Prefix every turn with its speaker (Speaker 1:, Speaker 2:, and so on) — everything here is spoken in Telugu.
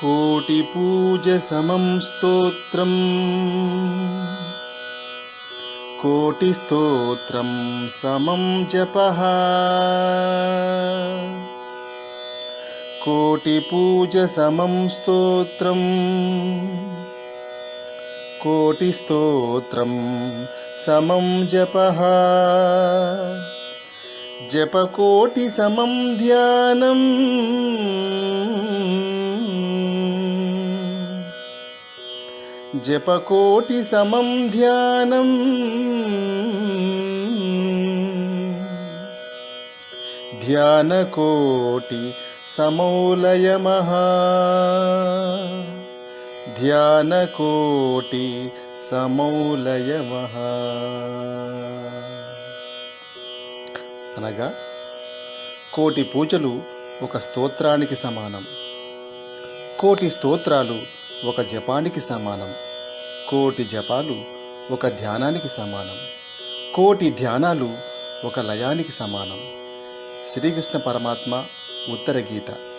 Speaker 1: కోటి పూజ సమం స్తోత్రం. కోటి స్తోత్రం సమం జప. కోటి పూజ సమం స్తోత్రం. జపకోటి సమం ధ్యానం. ధ్యానకోటి సమౌలయమహా ధ్యానకోటి సమౌలయమహా అనగా కోటి పూజలు ఒక స్తోత్రానికి సమానం. కోటి స్తోత్రాలు ఒక జపానికి సమానం. కోటి జపాలు ఒక ధ్యానానికి సమానం. కోటి ధ్యానాలు ఒక లయానికి సమానం. శ్రీకృష్ణ పరమాత్మ ఉత్తర గీత.